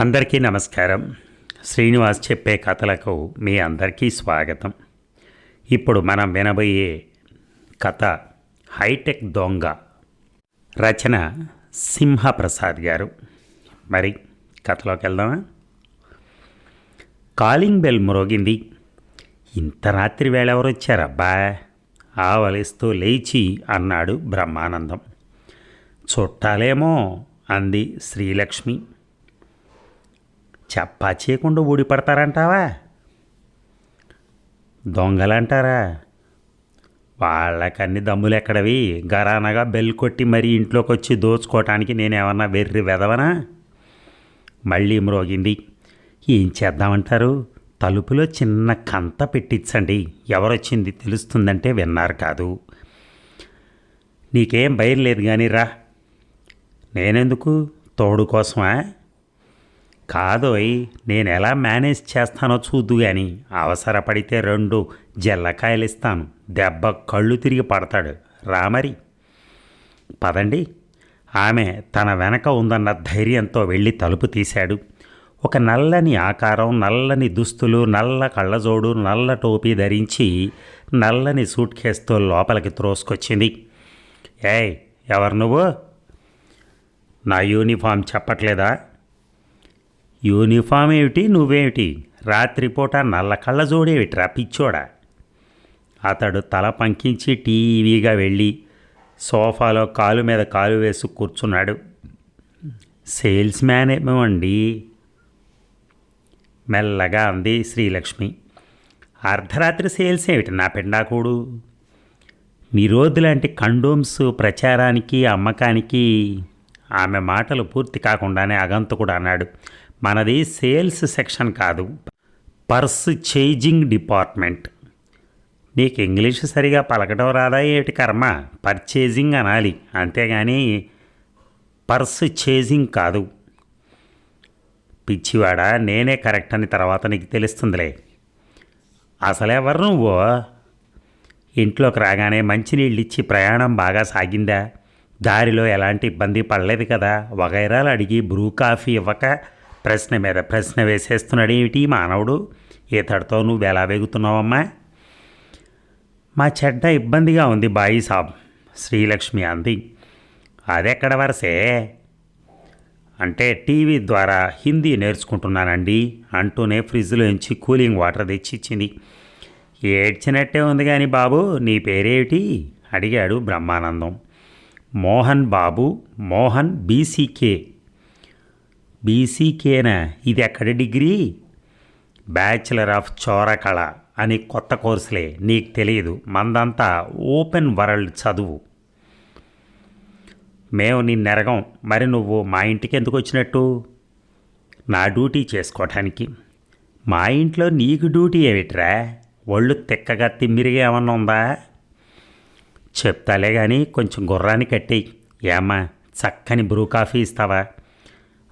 అందరికీ నమస్కారం. శ్రీనివాస్ చెప్పే కథలకు మీ అందరికీ స్వాగతం. ఇప్పుడు మనం వినబోయే కథ హైటెక్ దొంగ. రచన సింహప్రసాద్ గారు. మరి కథలోకి వెళ్దామా? కాలింగ్ బెల్ మ్రోగింది. ఇంత రాత్రి వేళ ఎవరు వచ్చారబ్బా ఆవలిస్తూ లేచి అన్నాడు బ్రహ్మానందం. చుట్టాలేమో అంది శ్రీలక్ష్మి. చెప్పా చేయకుండా ఊడిపడతారంటావా? దొంగలంటారా? వాళ్ళకన్నీ దమ్ములు ఎక్కడవి గరానగా బెల్ కొట్టి మరీ ఇంట్లోకి వచ్చి దోచుకోవటానికి నేనేమన్నా వెర్రి వెదవనా మళ్ళీ మ్రోగింది. ఏం చేద్దామంటారు? తలుపులో చిన్న కంత పెట్టించండి ఎవరొచ్చింది తెలుస్తుందంటే విన్నారు కాదు. నీకేం భయం లేదు కానీ రా. నేనెందుకు? తోడు కోసమా? కాదోయ్ నేను ఎలా మేనేజ్ చేస్తానో చూద్దు కానీ అవసరపడితే రెండు జల్లకాయలిస్తాను. దెబ్బ కళ్ళు తిరిగి పడతాడు. రామరి పదండి. ఆమె తన వెనక ఉందన్న ధైర్యంతో వెళ్ళి తలుపు తీశాడు. ఒక నల్లని ఆకారం నల్లని దుస్తులు నల్ల కళ్ళజోడు నల్ల టోపీ ధరించి నల్లని సూట్ కేసుతో లోపలికి త్రోసుకొచ్చింది. ఏయ్ ఎవరు నువ్వు? నా యూనిఫామ్ చెప్పట్లేదా? యూనిఫామ్ ఏమిటి నువ్వేమిటి? రాత్రిపూట నల్ల కళ్ళజోడేమిట్రా పిచ్చోడా? అతడు తల పంకించి టీవీగా వెళ్ళి సోఫాలో కాలు మీద కాలు వేసి కూర్చున్నాడు. సేల్స్ మ్యాన్ ఏమోండి? మెల్లగా అంది శ్రీలక్ష్మి. అర్ధరాత్రి సేల్స్ ఏమిటి నా పెండాకుడు? నిరోధు లాంటి కండోమ్స్ ప్రచారానికి అమ్మకానికి ఆమె మాటలు పూర్తి కాకుండానే అగంతకుడు అన్నాడు. మనది సేల్స్ సెక్షన్ కాదు. Purse changing department. నీకు ఇంగ్లీష్ సరిగా పలకడం రాదా ఏటి కర్మ? పర్చేజింగ్ అనాలి. అంతేగాని పర్స్ చేజింగ్ కాదు. పిచ్చివాడ నేనే కరెక్ట్ అని తర్వాత నీకు తెలుస్తుందిలే. అసలెవరు నువ్వు? ఇంట్లోకి రాగానే మంచినీళ్ళు ఇచ్చి ప్రయాణం బాగా సాగిందా? దారిలో ఎలాంటి ఇబ్బంది పడలేదు కదా? వగైరాలు అడిగి బ్రూ కాఫీ ఇవ్వక ప్రశ్న మీద ప్రశ్న వేసేస్తున్నాడు. ఏమిటి మానవుడు? ఈతడితో నువ్వు ఎలా వెగుతున్నావమ్మా? మా చెడ్డ ఇబ్బందిగా ఉంది బాయి సాబ్ శ్రీలక్ష్మి అంది. అదెక్కడ వరసే? అంటే టీవీ ద్వారా హిందీ నేర్చుకుంటున్నానండి అంటూనే ఫ్రిడ్జ్లోంచి కూలింగ్ వాటర్ తెచ్చిచ్చింది. ఏడ్చినట్టే ఉంది కానీ బాబు నీ పేరేమిటి? అడిగాడు Brahmanandam. Mohan Babu Mohan B C K. బీసీకేనా? ఇది ఎక్కడ డిగ్రీ? బ్యాచిలర్ ఆఫ్ చోరకళ అని కొత్త కోర్సులే నీకు తెలియదు. మందంతా ఓపెన్ వరల్డ్ చదువు. మేము నిన్నెరగం. మరి నువ్వు మా ఇంటికి ఎందుకు వచ్చినట్టు? నా డ్యూటీ చేసుకోవటానికి మా ఇంట్లో నీకు డ్యూటీ ఏమిట్రా? ఒళ్ళు తిక్కగా తిమ్మిరిగా ఏమన్నా ఉందా? చెప్తాలే కానీ కొంచెం గుర్రాన్ని కట్టేయి. ఏమ్మా చక్కని బ్రూ కాఫీ ఇస్తావా?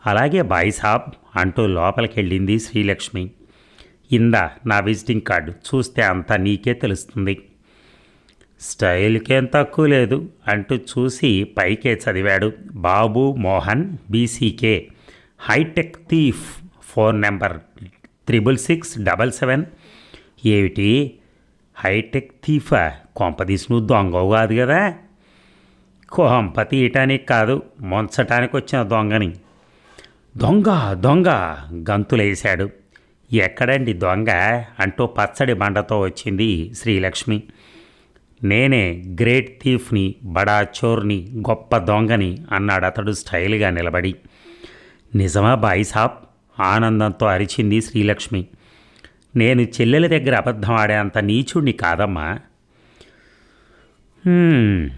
అలాగే బాయ్ సాబ్ అంటూ లోపలికి వెళ్ళింది శ్రీలక్ష్మి. ఇందా నా విజిటింగ్ కార్డు చూస్తే అంతా నీకే తెలుస్తుంది. స్టైల్కేం తక్కువ లేదు అంటూ చూసి పైకే చదివాడు. Babu Mohan BCK. Hi-tech thief phone number triple six double seven. ఏమిటి? హైటెక్ థీఫా? కొంపదీసి నువ్వు దొంగవు కాదు కదా? కొంప తీయటానికి కాదు ముంచటానికి వచ్చిన దొంగని. దొంగ దొంగ గంతులేశాడు. ఎక్కడండి దొంగ అంటూ పచ్చడి బండతో వచ్చింది శ్రీలక్ష్మి. నేనే గ్రేట్ థీఫ్ని బడా చోర్ని గొప్ప దొంగని అన్నాడు అతడు స్టైల్గా నిలబడి. నిజమా బాయిసాబ్ ఆనందంతో అరిచింది శ్రీలక్ష్మి. నేను చెల్లెల దగ్గర అబద్ధం ఆడేంత నీచుడిని కాదమ్మా.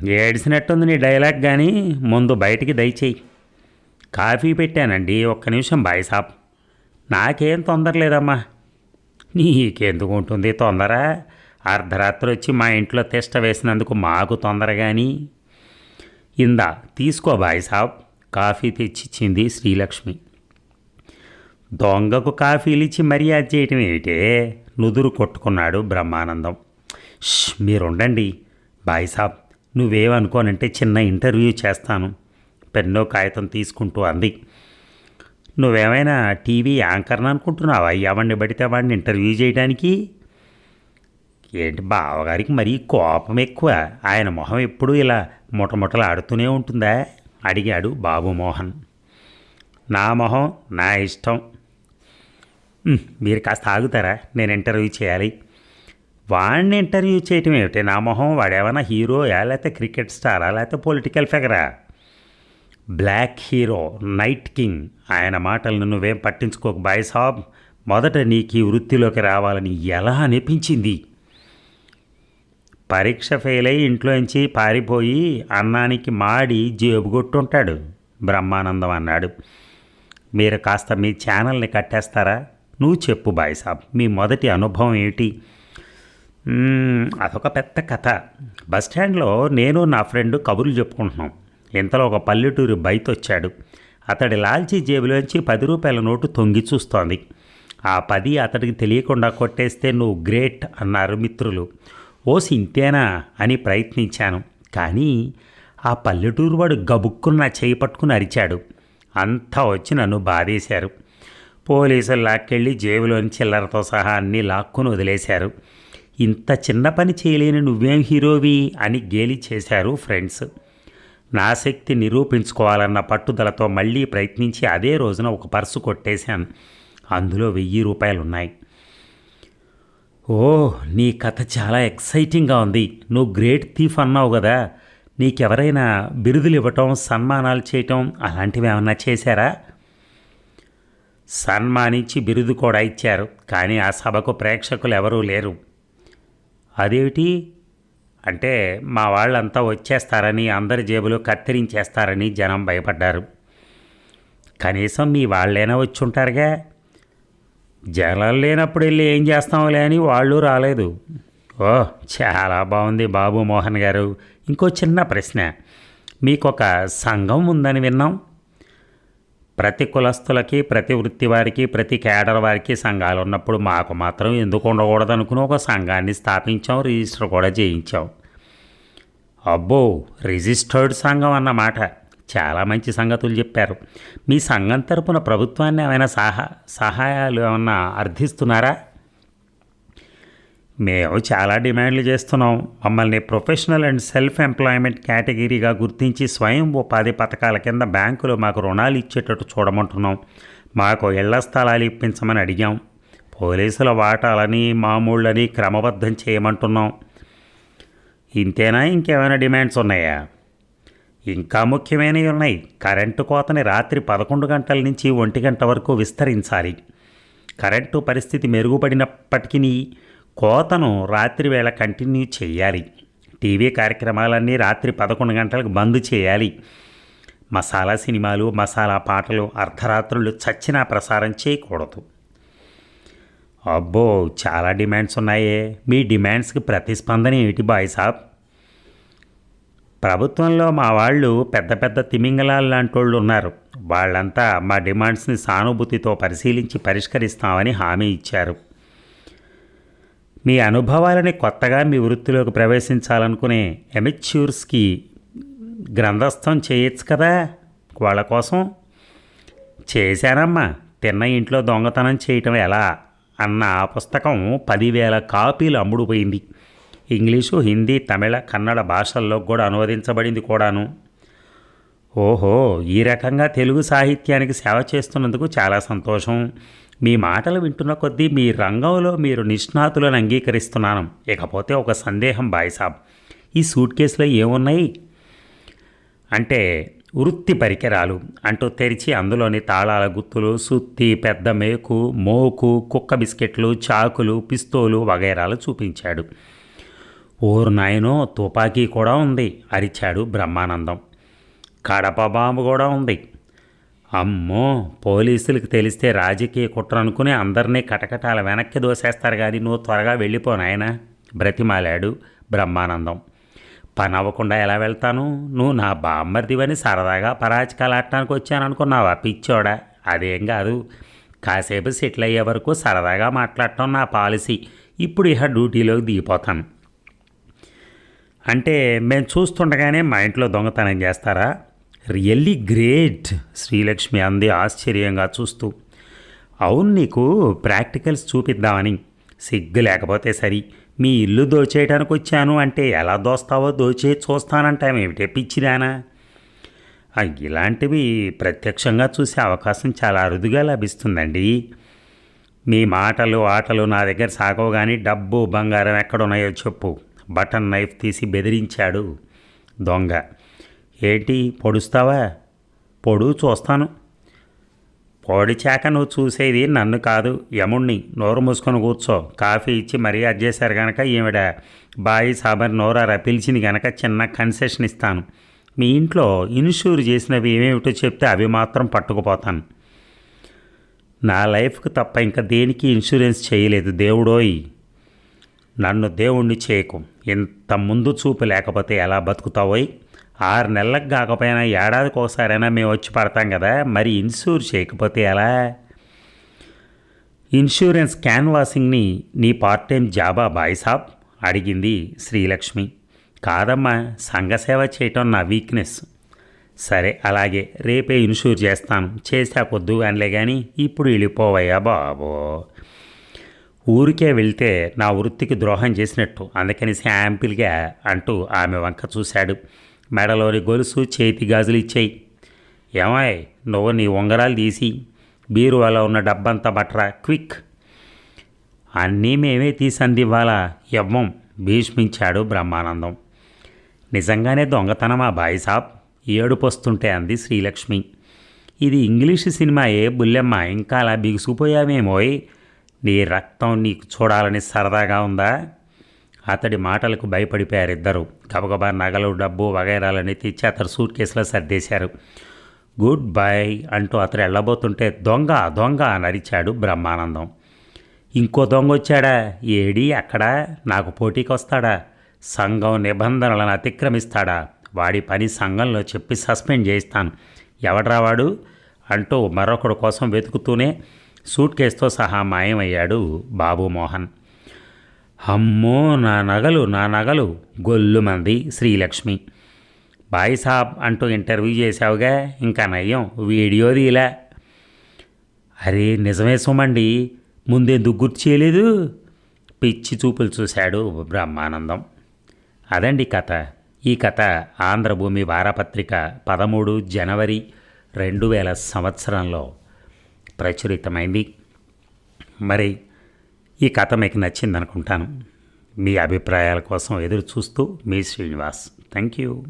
ఏడిసినట్టుంది నీ డైలాగ్ కానీ ముందు బయటికి దయచేయి. కాఫీ పెట్టానండి ఒక్క నిమిషం బాయ్ సాబ్. నాకేం తొందర లేదమ్మా. నీకెందుకు ఉంటుంది తొందర? అర్ధరాత్రి వచ్చి మా ఇంట్లో తిష్ట వేసినందుకు మాకు తొందర కానీ ఇందా తీసుకో బాయ్ సాబ్. కాఫీ తెచ్చిచ్చింది శ్రీలక్ష్మి. దొంగకు కాఫీలు ఇచ్చి మర్యాద చేయటం ఏమిటే? నుదురు కొట్టుకున్నాడు బ్రహ్మానందం. మీరుండండి. బాయ్ సాబ్ నువ్వేమనుకోనంటే చిన్న ఇంటర్వ్యూ చేస్తాను. పెన్నో కాగితం తీసుకుంటూ అంది. నువ్వేమైనా టీవీ యాంకర్ని అనుకుంటున్నావా? ఎవరిని పడితే వాడిని ఇంటర్వ్యూ చేయడానికి? ఏంటి బావగారికి మరీ కోపం ఎక్కువ. ఆయన మొహం ఎప్పుడూ ఇలా ముటముటలు ఆడుతూనే ఉంటుందా? అడిగాడు బాబు మోహన్. నా మొహం నా ఇష్టం. మీరు కాస్త ఆగుతారా? నేను ఇంటర్వ్యూ చేయాలి. వాడిని ఇంటర్వ్యూ చేయటం ఏమిటి? నా మొహం వాడేమైనా హీరోయా లేకపోతే క్రికెట్ స్టారా లేకపోతే political ఫిగరా? Black hero night king. ఆయన మాటలను నువ్వేం పట్టించుకోక బాయ్ సాబ్ మొదట నీకు ఈ వృత్తిలోకి రావాలని ఎలా అనిపించింది? పరీక్ష ఫెయిల్ అయి ఇంట్లోంచి పారిపోయి అన్నానికి మాడి జేబు కొట్టుంటాడు బ్రహ్మానందం అన్నాడు. మీరు కాస్త మీ ఛానల్ని కట్టేస్తారా? నువ్వు చెప్పు బాయ్ సాబ్ మీ మొదటి అనుభవం ఏమిటి? అదొక పెద్ద కథ. బస్ స్టాండ్లో నేను నా ఫ్రెండ్ కబుర్లు చెప్పుకుంటున్నాం. ఇంతలో ఒక పల్లెటూరు బయట వచ్చాడు. అతడి లాల్చీ జేబులోంచి పది రూపాయల నోటు తొంగి చూస్తోంది. ఆ పది అతడికి తెలియకుండా కొట్టేస్తే నువ్వు గ్రేట్ అన్నారు మిత్రులు. ఓసి ఇంతేనా అని ప్రయత్నించాను. కానీ ఆ పల్లెటూరు వాడు గబుక్కున్న చేయి పట్టుకుని అరిచాడు. అంతా వచ్చి నన్ను బాధేశారు. పోలీసులు లాక్కెళ్ళి జేబులోని చిల్లరతో సహా అన్నీ లాక్కుని వదిలేశారు. ఇంత చిన్న పని చేయలేని నువ్వేం హీరోవి అని గేలి చేశారు ఫ్రెండ్స్. నా శక్తి నిరూపించుకోవాలన్న పట్టుదలతో మళ్ళీ ప్రయత్నించి అదే రోజున ఒక పర్సు కొట్టేశాను. అందులో వెయ్యి రూపాయలు ఉన్నాయి ఓ నీ కథ చాలా ఎక్సైటింగ్గా ఉంది. నువ్వు గ్రేట్ థీఫ్ అన్నావు కదా. నీకెవరైనా బిరుదులు ఇవ్వటం సన్మానాలు చేయటం అలాంటివి ఏమన్నా చేశారా? సన్మానించి బిరుదు కూడా ఇచ్చారు కానీ ఆ సభకు ప్రేక్షకులు ఎవరూ లేరు. అదేమిటి? అంటే మా వాళ్ళంతా వచ్చేస్తారని అందరి జేబులు కత్తిరించేస్తారని జనం భయపడ్డారు. కనీసం మీ వాళ్ళైనా వచ్చి ఉంటారుగా జనం లేనప్పుడు వెళ్ళి ఏం చేస్తాంలే అని వాళ్ళు రాలేదు. ఓ చాలా బాగుంది బాబు మోహన్ గారు. ఇంకో చిన్న ప్రశ్న. మీకు ఒక సంఘం ఉందని విన్నాం. ప్రతి కులస్తులకి ప్రతి వృత్తి వారికి ప్రతి కేడర్ వారికి సంఘాలు ఉన్నప్పుడు మాకు మాత్రం ఎందుకు ఉండకూడదనుకుని ఒక సంఘాన్ని స్థాపించాం రిజిస్టర్ కూడా చేయించాం. అబ్బో రిజిస్టర్డ్ సంఘం అన్నమాట. చాలా మంచి సంగతులు చెప్పారు. మీ సంఘం తరపున ప్రభుత్వాన్ని ఏమైనా సహా సహాయాలు ఏమన్నా అర్థిస్తున్నారా? మేము చాలా డిమాండ్లు చేస్తున్నాం. మమ్మల్ని ప్రొఫెషనల్ అండ్ సెల్ఫ్ ఎంప్లాయ్మెంట్ కేటగిరీగా గుర్తించి స్వయం ఉపాధి పథకాల కింద బ్యాంకులు మాకు రుణాలు ఇచ్చేటట్టు చూడమంటున్నాం. మాకు ఇళ్ళ స్థలాలు ఇప్పించమని అడిగాం. పోలీసుల వాటాలని మామూళ్ళని క్రమబద్ధం చేయమంటున్నాం. ఇంతేనా? ఇంకేమైనా డిమాండ్స్ ఉన్నాయా? ఇంకా ముఖ్యమైనవి ఉన్నాయి. కరెంటు కోతని రాత్రి పదకొండు గంటల నుంచి ఒంటి గంట వరకు విస్తరించాలి. కరెంటు పరిస్థితి మెరుగుపడినప్పటికీ కోతను రాత్రివేళ కంటిన్యూ చేయాలి. టీవీ కార్యక్రమాలన్నీ రాత్రి పదకొండు గంటలకు బంద్ చేయాలి. మసాలా సినిమాలు మసాలా పాటలు అర్ధరాత్రులు చచ్చినా ప్రసారం చేయకూడదు. అబ్బో చాలా డిమాండ్స్ ఉన్నాయే. మీ డిమాండ్స్కి ప్రతిస్పందన ఏమిటి బాయ్ సాబ్? ప్రభుత్వంలో మా వాళ్ళు పెద్ద పెద్ద తిమింగలాలు లాంటి వాళ్ళు ఉన్నారు. వాళ్ళంతా మా డిమాండ్స్ని సానుభూతితో పరిశీలించి పరిష్కరిస్తామని హామీ ఇచ్చారు. మీ అనుభవాలని కొత్తగా మీ వృత్తిలోకి ప్రవేశించాలనుకునే ఎమెచ్యూర్స్కి గ్రంథస్థం చేయొచ్చు కదా? వాళ్ళ కోసం. చేశానమ్మా. తిన్న ఇంట్లో దొంగతనం చేయటం ఎలా? అన్న ఆ పుస్తకం పదివేల కాపీలు అమ్ముడుపోయింది. ఇంగ్లీషు హిందీ తమిళ కన్నడ భాషల్లో కూడా అనువదించబడింది కూడాను. ఓహో ఈ రకంగా తెలుగు సాహిత్యానికి సేవ చేస్తున్నందుకు చాలా సంతోషం. మీ మాటలు వింటున్న కొద్దీ మీ రంగంలో మీరు నిష్ణాతులను అంగీకరిస్తున్నాను. ఇకపోతే ఒక సందేహం బాయ్సాబ్ ఈ సూట్ కేసులో ఏమున్నాయి? అంటే వృత్తి పరికరాలు. అంటూ తెరిచి అందులోని తాళాల గుత్తులు సుత్తి పెద్ద మేకు మోకు కుక్క బిస్కెట్లు చాకులు పిస్తోలు వగైరాలు చూపించాడు. ఓరు నాయనో తుపాకీ కూడా ఉంది అరిచాడు బ్రహ్మానందం. కడప బాంబు కూడా ఉంది. అమ్మో పోలీసులకు తెలిస్తే రాజకీయ కుట్ర అనుకుని అందరినీ కటకటాల వెనక్కి దోసేస్తారు కానీ నువ్వు త్వరగా వెళ్ళిపో నాయన బ్రతిమాలాడు బ్రహ్మానందం. పని అవ్వకుండా ఎలా వెళ్తాను? నువ్వు నా బామ్మర్దివని సరదాగా పరాచకాలాడటానికి వచ్చాను వచ్చాననుకున్నావా పిచ్చోడా? అదేం కాదు. కాసేపు సెటిల్ అయ్యే వరకు సరదాగా మాట్లాడటం నా పాలసీ. ఇప్పుడు ఇహ డ్యూటీలోకి దిగిపోతాను. అంటే మేము చూస్తుండగానే మా ఇంట్లో దొంగతనం చేస్తారా? రియల్లీ గ్రేట్ శ్రీలక్ష్మి అంది ఆశ్చర్యంగా చూస్తూ. అవును నీకు ప్రాక్టికల్స్ చూపిద్దామని. సిగ్గు లేకపోతే సరి. మీ ఇల్లు దోచేయటానికి వచ్చాను అంటే ఎలా దోస్తావో దోచే చూస్తానంటామేమిటే పిచ్చిదానా ఇలాంటివి ప్రత్యక్షంగా చూసే అవకాశం చాలా అరుదుగా లభిస్తుందండి. మీ మాటలు ఆటలు నా దగ్గర సాగవు కానీ డబ్బు బంగారం ఎక్కడున్నాయో చెప్పు. బటన్ నైఫ్ తీసి బెదిరించాడు దొంగ. ఏంటి పొడుస్తావా? పొడు చూస్తాను. పొడిచాక నువ్వు చూసేది నన్ను కాదు యముణ్ణి. నోరు మూసుకొని కూర్చో. కాఫీ ఇచ్చి మరీ చేశారు గనక ఈవిడ బాయి సాబర్ నోరారా పిలిచింది గనక చిన్న కన్సెషన్ ఇస్తాను. మీ ఇంట్లో ఇన్సూర్ చేసినవి ఏమేమిటో చెప్తే అవి మాత్రం పట్టుకుపోతాను. నా లైఫ్కి తప్ప ఇంకా దేనికి ఇన్సూరెన్స్ చేయలేదు దేవుడోయ్. నన్ను దేవుణ్ణి చేయకు. ఇంత ముందు చూపు లేకపోతే ఎలా బతుకుతావోయ్? ఆరు నెలలకు కాకపోయినా ఏడాదికి ఒకసారైనా మేము వచ్చి పడతాం కదా మరి ఇన్సూర్ చేయకపోతే ఎలా? ఇన్సూరెన్స్ క్యాన్వాసింగ్ని నీ పార్ట్ టైం జాబా బాయ్ సాబ్? అడిగింది శ్రీలక్ష్మి. కాదమ్మా సంఘసేవ చేయటం నా వీక్నెస్. సరే అలాగే రేపే ఇన్సూర్ చేస్తాను. చేశాకొద్దు అనిలే కానీ ఇప్పుడు వెళ్ళిపోవయ్యా బాబో. ఊరికే వెళ్తే నా వృత్తికి ద్రోహం చేసినట్టు. అందుకని శాంపిల్గా అంటూ ఆమె వంక చూశాడు. మెడలోని గొలుసు చేతి గాజులు ఇచ్చాయి. ఏమాయ్ నువ్వు నీ ఉంగరాలు తీసి బీరువాలో ఉన్న డబ్బంతా బట్రా క్విక్. అన్నీ మేమే తీసి అందివ్వాలా? ఇవ్వం భీష్మించాడు బ్రహ్మానందం. నిజంగానే దొంగతనమా బాయ్ సాబ్? అంది శ్రీలక్ష్మి. ఇది ఇంగ్లీషు సినిమాయే బుల్లెమ్మ ఇంకా అలా బిగుసుకుపోయావేమోయ్? నీ రక్తం నీకు చూడాలని సరదాగా ఉందా? అతడి మాటలకు భయపడిపోయారు ఇద్దరు గబగబా నగలు డబ్బు వగైరాలని తెచ్చి అతడు సూట్ కేసులో సర్దేశారు. గుడ్ బై అంటూ అతడు వెళ్ళబోతుంటే దొంగ దొంగ అని అరిచాడు బ్రహ్మానందం. ఇంకో దొంగ వచ్చాడా? ఏడి అక్కడా నాకు పోటీకి వస్తాడా సంఘం నిబంధనలను అతిక్రమిస్తాడా? వాడి పని సంఘంలో చెప్పి సస్పెండ్ చేయిస్తాను. ఎవడ్రా వాడు? అంటూ మరొకడు కోసం వెతుకుతూనే సూట్ కేసుతో సహా మాయమయ్యాడు బాబు మోహన్ అమ్మో నా నగలు నా నగలు గొల్లుమంది శ్రీలక్ష్మి. బాయ్ సాబ్ అంటూ ఇంటర్వ్యూ చేశావుగా ఇంకా నయ్యం వీడియో తీలా. అరే నిజమే సుమండి ముందెందుకు గుర్తు చేయలేదు? పిచ్చి చూపులు చూశాడు బ్రహ్మానందం. అదండి కథ. ఈ కథ ఆంధ్రభూమి వారపత్రిక పదమూడు జనవరి రెండు వేల సంవత్సరంలో ప్రచురితమైంది. మరి ఈ కథ మీకు నచ్చింది అనుకుంటాను మీ అభిప్రాయాల కోసం ఎదురు చూస్తూ మీ శ్రీనివాస్. Thank you